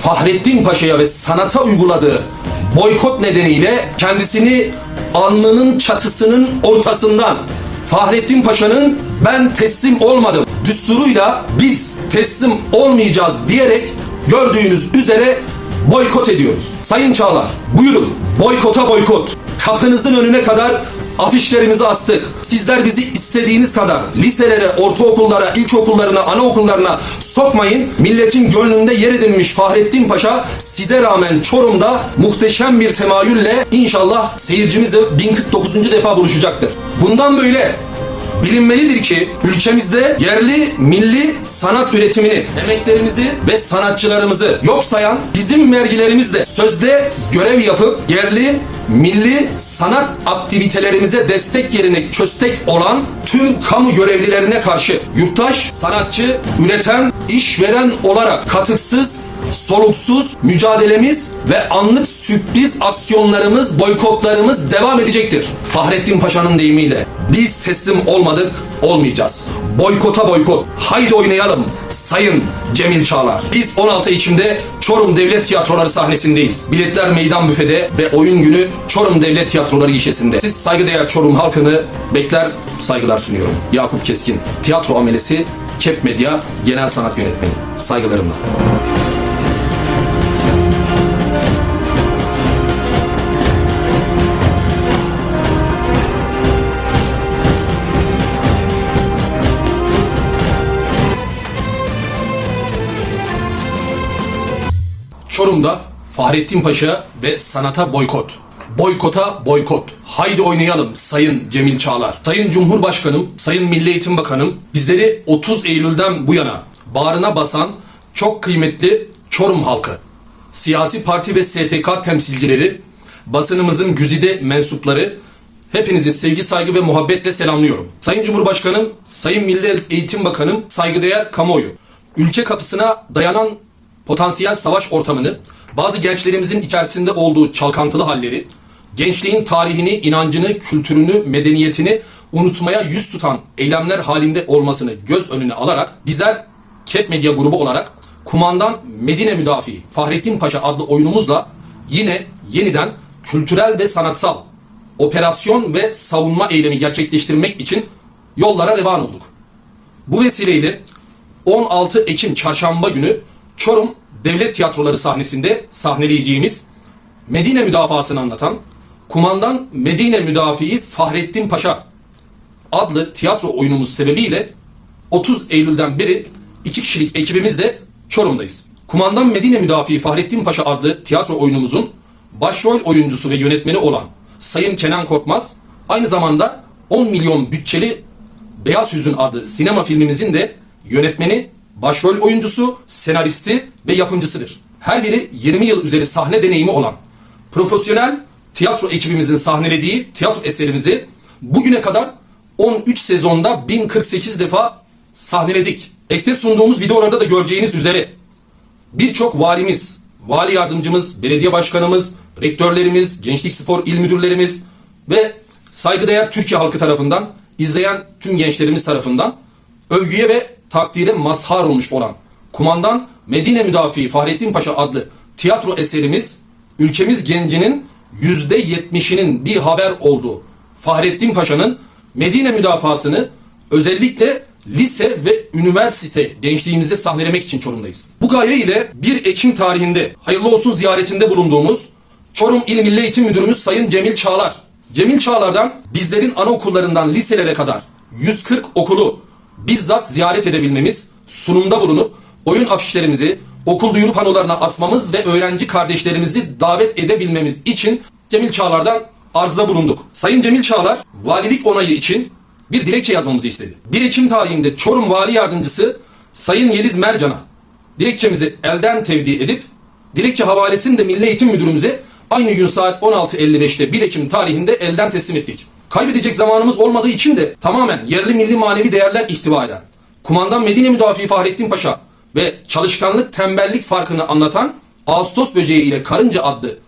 Fahrettin Paşa'ya ve sanata uyguladığı boykot nedeniyle kendisini alnının çatısının ortasından Fahrettin Paşa'nın ben teslim olmadım düsturuyla biz teslim olmayacağız diyerek gördüğünüz üzere boykot ediyoruz. Sayın Çağlar buyurun boykota boykot. Kapınızın önüne kadar afişlerimizi astık. Sizler bizi istediğiniz kadar liselere, ortaokullara, ilkokullarına, anaokullarına sokmayın. Milletin gönlünde yer edinmiş Fahrettin Paşa size rağmen Çorum'da muhteşem bir temayülle inşallah seyircimizle 1049. defa buluşacaktır. Bundan böyle Bilinmelidir ki ülkemizde yerli milli sanat üretimini, emeklerimizi ve sanatçılarımızı yok sayan bizim vergilerimizle sözde görev yapıp yerli milli sanat aktivitelerimize destek yerine köstek olan tüm kamu görevlilerine karşı yurttaş, sanatçı, üreten, işveren olarak katıksız, soluksuz mücadelemiz ve anlık sürpriz aksiyonlarımız, boykotlarımız devam edecektir. Fahrettin Paşa'nın deyimiyle biz teslim olmadık, olmayacağız. Boykota boykot. Haydi oynayalım Sayın Cemil Çağlar. Biz 16 Ekim'de Çorum Devlet Tiyatroları sahnesindeyiz. Biletler meydan büfede ve oyun günü Çorum Devlet Tiyatroları gişesinde. Siz saygıdeğer Çorum halkını bekler, saygılar sunuyorum. Yakup Keskin, tiyatro amelesi, Kep Medya Genel Sanat Yönetmeni. Saygılarımla. Çorum'da Fahrettin Paşa ve sanata boykot. Boykota boykot. Haydi oynayalım Sayın Cemil Çağlar. Sayın Cumhurbaşkanım, Sayın Milli Eğitim Bakanım bizleri 30 Eylül'den bu yana bağrına basan çok kıymetli Çorum halkı. Siyasi parti ve STK temsilcileri, basınımızın güzide mensupları, Hepinizi sevgi, saygı ve muhabbetle selamlıyorum. Sayın Cumhurbaşkanım, Sayın Milli Eğitim Bakanım, saygıdeğer kamuoyu. Ülke kapısına dayanan potansiyel savaş ortamını, bazı gençlerimizin içerisinde olduğu çalkantılı halleri, gençliğin tarihini, inancını, kültürünü, medeniyetini unutmaya yüz tutan eylemler halinde olmasını göz önüne alarak bizler Kep Medya grubu olarak kumandan Medine Müdafii Fahrettin Paşa adlı oyunumuzla yine yeniden kültürel ve sanatsal operasyon ve savunma eylemi gerçekleştirmek için yollara revan olduk. Bu vesileyle 16 Ekim çarşamba günü Çorum Devlet Tiyatroları sahnesinde sahneleyeceğimiz Medine müdafasını anlatan Kumandan Medine Müdafii Fahrettin Paşa adlı tiyatro oyunumuz sebebiyle 30 Eylül'den beri iki kişilik ekibimizle Çorum'dayız. Kumandan Medine Müdafii Fahrettin Paşa adlı tiyatro oyunumuzun başrol oyuncusu ve yönetmeni olan Sayın Kenan Korkmaz aynı zamanda 10 milyon bütçeli Beyaz Hüzün adlı sinema filmimizin de yönetmeni, başrol oyuncusu, senaristi ve yapımcısıdır. Her biri 20 yıl üzeri sahne deneyimi olan profesyonel tiyatro ekibimizin sahnelediği tiyatro eserimizi bugüne kadar 13 sezonda 1048 defa sahneledik. Ekte sunduğumuz videolarda da göreceğiniz üzere birçok valimiz, vali yardımcımız, belediye başkanımız, rektörlerimiz, gençlik spor il müdürlerimiz ve saygıdeğer Türkiye halkı tarafından izleyen tüm gençlerimiz tarafından övgüye ve takdire mazhar olmuş olan kumandan Medine Müdafii Fahrettin Paşa adlı tiyatro eserimiz ülkemiz gencinin yüzde yetmişinin bir haber olduğu Fahrettin Paşa'nın Medine müdafasını özellikle lise ve üniversite gençliğimizde sahnelemek için Çorum'dayız. Bu gaye ile 1 Ekim tarihinde hayırlı olsun ziyaretinde bulunduğumuz Çorum İl Milli Eğitim Müdürümüz Sayın Cemil Çağlar. Cemil Çağlar'dan bizlerin anaokullarından liselere kadar 140 okulu bizzat ziyaret edebilmemiz, sunumda bulunup oyun afişlerimizi okul duyuru panolarına asmamız ve öğrenci kardeşlerimizi davet edebilmemiz için Cemil Çağlar'dan arzda bulunduk. Sayın Cemil Çağlar valilik onayı için bir dilekçe yazmamızı istedi. 1 Ekim tarihinde Çorum Vali Yardımcısı Sayın Yeliz Mercan'a dilekçemizi elden tevdi edip dilekçe havalesini de Milli Eğitim Müdürümüze aynı gün saat 16.55'te 1 Ekim tarihinde elden teslim ettik. Kaybedecek zamanımız olmadığı için de tamamen yerli milli manevi değerler ihtiva eden, kumandan Medine Müdafii Fahrettin Paşa ve çalışkanlık tembellik farkını anlatan Ağustos Böceği ile Karınca adlı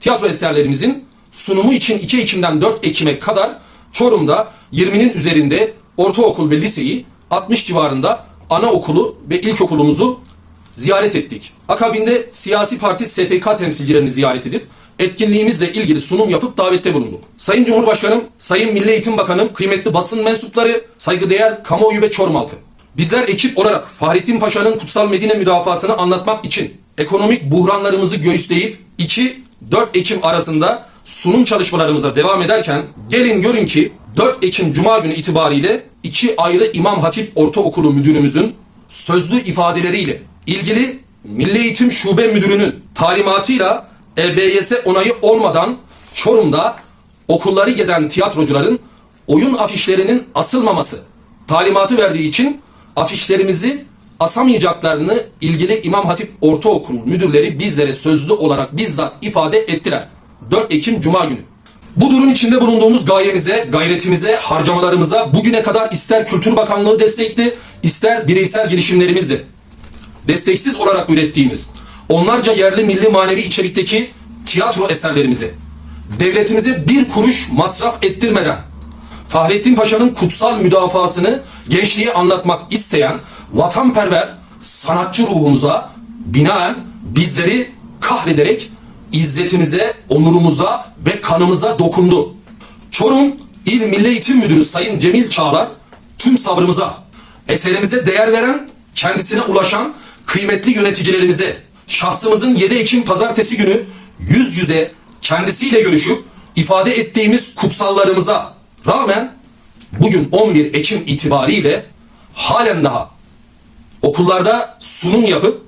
tiyatro eserlerimizin sunumu için 2 Ekim'den 4 Ekim'e kadar Çorum'da 20'nin üzerinde ortaokul ve liseyi 60 civarında anaokulu ve ilkokulumuzu ziyaret ettik. Akabinde siyasi parti STK temsilcilerini ziyaret edip etkinliğimizle ilgili sunum yapıp davette bulunduk. Sayın Cumhurbaşkanım, Sayın Milli Eğitim Bakanım, kıymetli basın mensupları, saygıdeğer kamuoyu ve Çorum halkı. Bizler ekip olarak Fahrettin Paşa'nın kutsal Medine müdafasını anlatmak için ekonomik buhranlarımızı göğüsleyip 2-4 Ekim arasında sunum çalışmalarımıza devam ederken gelin görün ki 4 Ekim Cuma günü itibariyle iki ayrı İmam Hatip Ortaokulu müdürümüzün sözlü ifadeleriyle ilgili Milli Eğitim Şube Müdürü'nün talimatıyla EBYS onayı olmadan Çorum'da okulları gezen tiyatrocuların oyun afişlerinin asılmaması talimatı verdiği için afişlerimizi asamayacaklarını ilgili İmam Hatip Ortaokul müdürleri bizlere sözlü olarak bizzat ifade ettiler. 4 Ekim Cuma günü. Bu durum içinde bulunduğumuz gayemize, gayretimize, harcamalarımıza bugüne kadar ister Kültür Bakanlığı destekli, ister bireysel girişimlerimizdi. Desteksiz olarak ürettiğimiz onlarca yerli milli manevi içerikteki tiyatro eserlerimizi devletimize bir kuruş masraf ettirmeden Fahrettin Paşa'nın kutsal müdafasını gençliğe anlatmak isteyen vatanperver sanatçı ruhumuza binaen bizleri kahrederek izzetimize, onurumuza ve kanımıza dokundu. Çorum İl Milli Eğitim Müdürü Sayın Cemil Çağlar tüm sabrımıza, eserimize değer veren, kendisine ulaşan kıymetli yöneticilerimize, şahsımızın 7 Ekim pazartesi günü yüz yüze kendisiyle görüşüp ifade ettiğimiz kutsallarımıza rağmen bugün 11 Ekim itibariyle halen daha okullarda sunum yapıp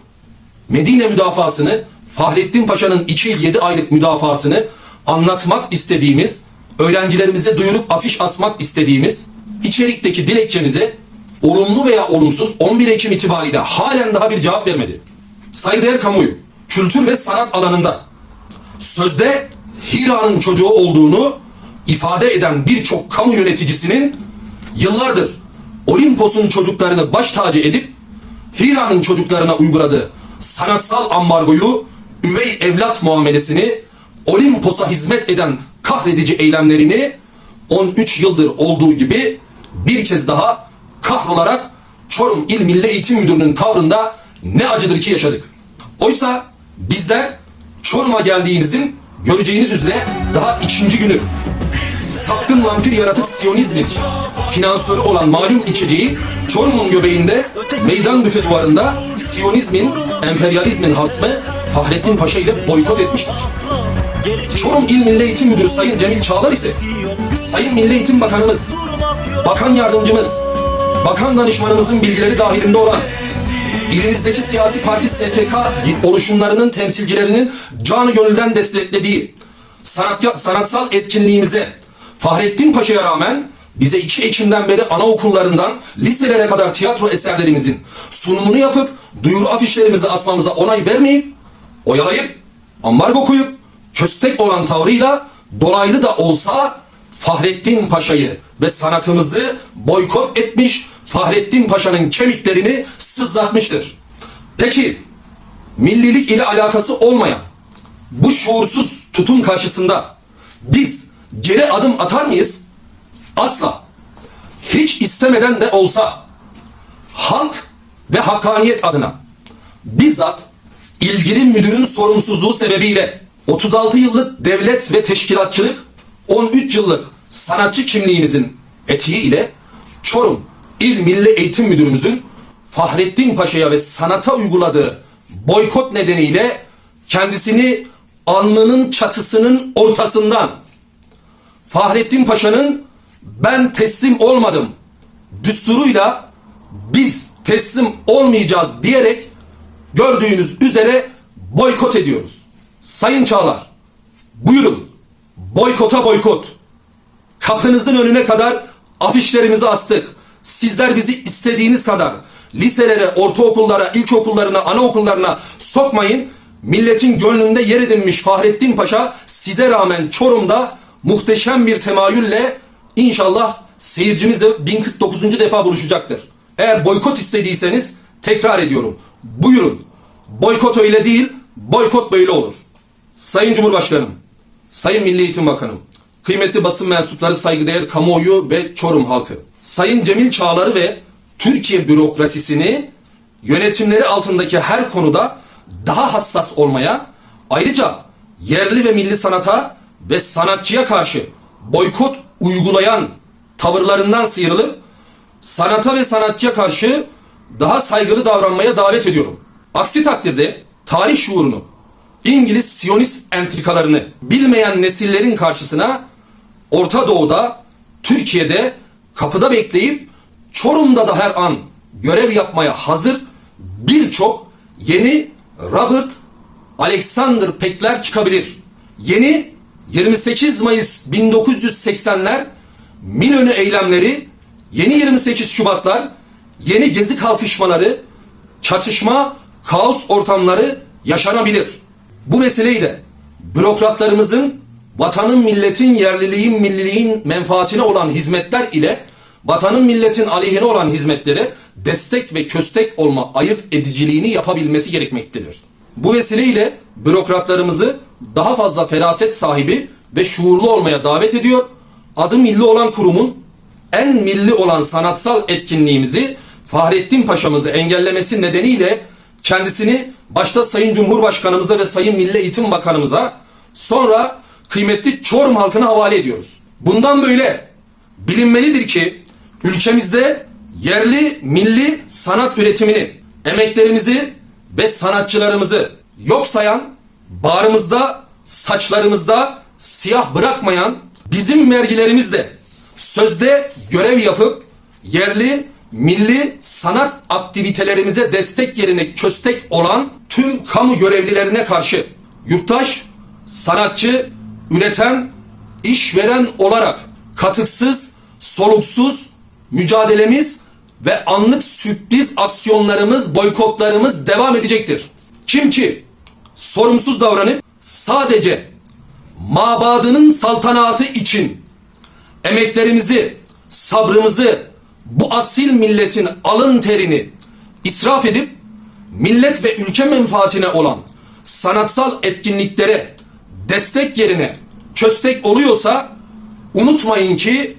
Medine müdafasını, Fahrettin Paşa'nın 2 yıl 7 aylık müdafasını anlatmak istediğimiz, öğrencilerimize duyurup afiş asmak istediğimiz içerikteki dilekçemize olumlu veya olumsuz 11 Ekim itibariyle halen daha bir cevap vermedi. Saygıdeğer kamuoyu, kültür ve sanat alanında sözde Hira'nın çocuğu olduğunu ifade eden birçok kamu yöneticisinin yıllardır Olimpos'un çocuklarını baş tacı edip Hira'nın çocuklarına uyguladığı sanatsal ambargoyu, üvey evlat muamelesini, Olimpos'a hizmet eden kahredici eylemlerini 13 yıldır olduğu gibi bir kez daha kahrolarak Çorum İl Milli Eğitim Müdürlüğü'nün tavrında ne acıdır ki yaşadık. Oysa bizler Çorum'a geldiğimizin göreceğiniz üzere daha ikinci günü sapkın vampir yaratık Siyonizmin finansörü olan malum içeceği Çorum'un göbeğinde meydan büfe duvarında Siyonizmin, emperyalizmin hasmı Fahrettin Paşa ile boykot etmiştir. Çorum İl Milli Eğitim Müdürü Sayın Cemil Çağlar ise Sayın Milli Eğitim Bakanımız, Bakan Yardımcımız, Bakan Danışmanımızın bilgileri dahilinde olan ilinizdeki siyasi parti STK oluşumlarının temsilcilerinin canı gönülden desteklediği sanat, sanatsal etkinliğimize Fahrettin Paşa'ya rağmen bize 2 Ekim'den beri anaokullarından liselere kadar tiyatro eserlerimizin sunumunu yapıp duyuru afişlerimizi asmamıza onay vermeyip oyalayıp ambargo koyup köstek olan tavrıyla dolaylı da olsa Fahrettin Paşa'yı ve sanatımızı boykot etmiş, Fahrettin Paşa'nın kemiklerini sızlatmıştır. Peki, millilik ile alakası olmayan bu şuursuz tutum karşısında biz geri adım atar mıyız? Asla. Hiç istemeden de olsa halk ve hakkaniyet adına bizzat ilgili müdürün sorumsuzluğu sebebiyle 36 yıllık devlet ve teşkilatçılık 13 yıllık sanatçı kimliğimizin etiği ile Çorum İl Milli Eğitim Müdürümüzün Fahrettin Paşa'ya ve sanata uyguladığı boykot nedeniyle kendisini alnının çatısının ortasından Fahrettin Paşa'nın ben teslim olmadım düsturuyla biz teslim olmayacağız diyerek gördüğünüz üzere boykot ediyoruz. Sayın Çağlar buyurun boykota boykot. Kapınızın önüne kadar afişlerimizi astık. Sizler bizi istediğiniz kadar liselere, ortaokullara, ilkokullarına, anaokullarına sokmayın. Milletin gönlünde yer edinmiş Fahrettin Paşa size rağmen Çorum'da muhteşem bir temayülle inşallah seyircimizle 1049. defa buluşacaktır. Eğer boykot istediyseniz tekrar ediyorum. Buyurun. Boykot öyle değil, boykot böyle olur. Sayın Cumhurbaşkanım, Sayın Milli Eğitim Bakanım, kıymetli basın mensupları, saygıdeğer kamuoyu ve Çorum halkı. Sayın Cemil Çağlar'ı ve Türkiye bürokrasisini yönetimleri altındaki her konuda daha hassas olmaya, ayrıca yerli ve milli sanata ve sanatçıya karşı boykot uygulayan tavırlarından sıyrılıp sanata ve sanatçıya karşı daha saygılı davranmaya davet ediyorum. Aksi takdirde tarih şuurunu, İngiliz Siyonist entrikalarını bilmeyen nesillerin karşısına Orta Doğu'da, Türkiye'de kapıda bekleyip Çorum'da da her an görev yapmaya hazır birçok yeni Robert Alexander Peck'ler çıkabilir. Yeni 28 Mayıs 1980'ler Milönü eylemleri, yeni 28 Şubatlar, yeni gezi kalkışmaları, çatışma, kaos ortamları yaşanabilir. Bu vesileyle bürokratlarımızın vatanın, milletin, yerliliğin, milliliğin menfaatine olan hizmetler ile vatanın, milletin aleyhine olan hizmetlere destek ve köstek olma ayırt ediciliğini yapabilmesi gerekmektedir. Bu vesileyle bürokratlarımızı daha fazla feraset sahibi ve şuurlu olmaya davet ediyor. Adı milli olan kurumun en milli olan sanatsal etkinliğimizi Fahrettin Paşa'mızı engellemesi nedeniyle kendisini başta Sayın Cumhurbaşkanımıza ve Sayın Milli Eğitim Bakanımıza sonra kıymetli Çorum halkına havale ediyoruz. Bundan böyle bilinmelidir ki ülkemizde yerli milli sanat üretimini, emeklerimizi ve sanatçılarımızı yok sayan, bağrımızda, saçlarımızda siyah bırakmayan bizim vergilerimiz de sözde görev yapıp yerli milli sanat aktivitelerimize destek yerine köstek olan tüm kamu görevlilerine karşı yurttaş, sanatçı, üreten, işveren olarak katıksız, soluksuz mücadelemiz ve anlık sürpriz aksiyonlarımız, boykotlarımız devam edecektir. Kim ki sorumsuz davranıp sadece mabadının saltanatı için emeklerimizi, sabrımızı, bu asil milletin alın terini israf edip millet ve ülke menfaatine olan sanatsal etkinliklere destek yerine köstek oluyorsa unutmayın ki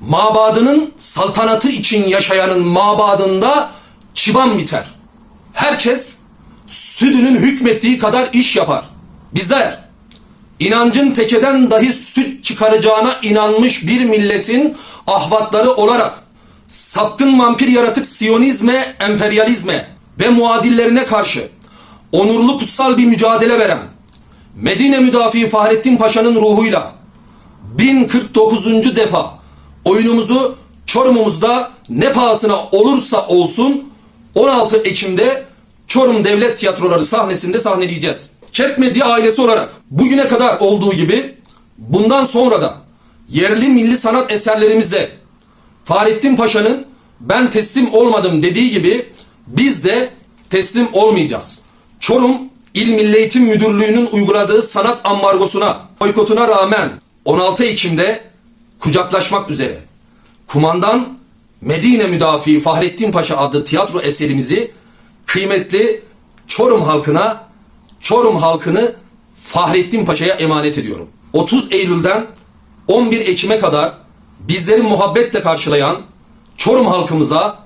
mabadının saltanatı için yaşayanın mabadında çıban biter. Herkes südünün hükmettiği kadar iş yapar. Bizler inancın tekeden dahi süt çıkaracağına inanmış bir milletin ahvatları olarak sapkın vampir yaratık siyonizme, emperyalizme ve muadillerine karşı onurlu kutsal bir mücadele veren Medine müdafi Fahrettin Paşa'nın ruhuyla 1049. defa oyunumuzu Çorum'umuzda ne pahasına olursa olsun 16 Ekim'de Çorum Devlet Tiyatroları sahnesinde sahneleyeceğiz. Kep Medya ailesi olarak bugüne kadar olduğu gibi bundan sonra da yerli milli sanat eserlerimizle Fahrettin Paşa'nın ben teslim olmadım dediği gibi biz de teslim olmayacağız. Çorum İl Milli Eğitim Müdürlüğü'nün uyguladığı sanat ambargosuna, boykotuna rağmen 16 Ekim'de kucaklaşmak üzere kumandan Medine Müdafi Fahrettin Paşa adlı tiyatro eserimizi kıymetli Çorum halkına, Çorum halkını Fahrettin Paşa'ya emanet ediyorum. 30 Eylül'den 11 Ekim'e kadar bizleri muhabbetle karşılayan Çorum halkımıza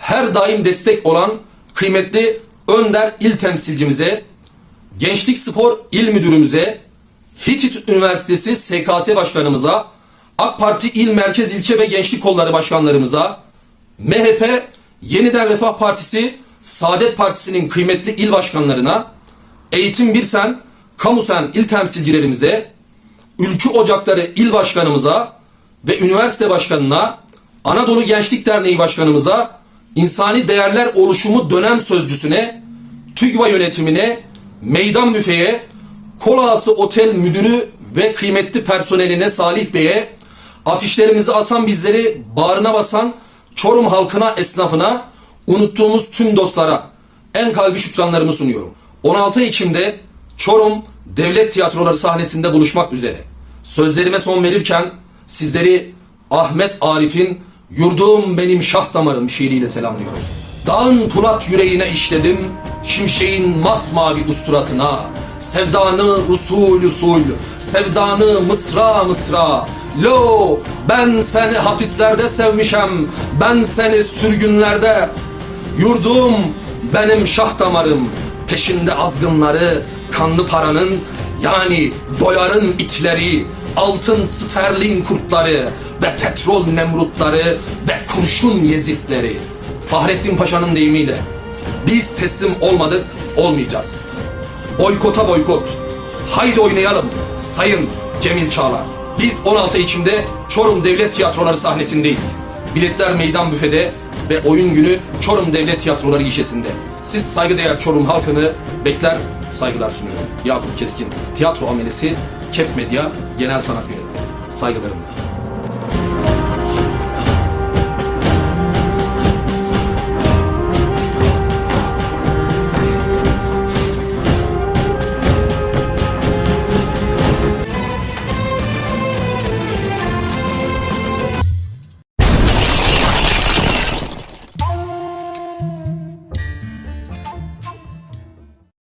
her daim destek olan kıymetli Önder il temsilcimize, Gençlik Spor İl Müdürümüze, Hitit Üniversitesi SKS Başkanımıza, AK Parti İl Merkez İlçe ve Gençlik Kolları Başkanlarımıza, MHP Yeniden Refah Partisi, Saadet Partisi'nin kıymetli il başkanlarına, Eğitim Birsen, Kamusen il temsilcilerimize, Ülkü Ocakları il başkanımıza ve üniversite başkanına, Anadolu Gençlik Derneği başkanımıza, İnsani Değerler Oluşumu dönem sözcüsüne, TÜGVA yönetimine, Meydan Büfe'ye, Kolağası Otel Müdürü ve kıymetli personeline Salih Bey'e, afişlerimizi asan bizleri bağrına basan Çorum halkına, esnafına, unuttuğumuz tüm dostlara en kalbi şükranlarımı sunuyorum. 16 Ekim'de Çorum Devlet Tiyatroları sahnesinde buluşmak üzere. Sözlerime son verirken sizleri Ahmet Arif'in Yurdum Benim Şah Damarım şiiriyle selamlıyorum. Dağın pulat yüreğine işledim, şimşeğin masmavi usturasına, sevdanı usul usul, sevdanı mısra mısra. Lo, ben seni hapislerde sevmişem, ben seni sürgünlerde. Yurdum, Benim şah damarım peşinde azgınları, kanlı paranın yani doların itleri, altın sterlin kurtları ve petrol nemrutları ve kurşun yezitleri. Fahrettin Paşa'nın deyimiyle biz teslim olmadık, olmayacağız. Boykota boykot. Haydi oynayalım Sayın Cemil Çağlar. Biz 16 Ekim'de Çorum Devlet Tiyatroları sahnesindeyiz. Biletler meydan büfede ve oyun günü Çorum Devlet Tiyatroları gişesinde. Siz saygıdeğer Çorum halkını bekler, saygılar sunuyorum. Yakup Keskin, tiyatro amelesi, Kep Medya Genel Sanat Yönetmeni. Saygılarımla.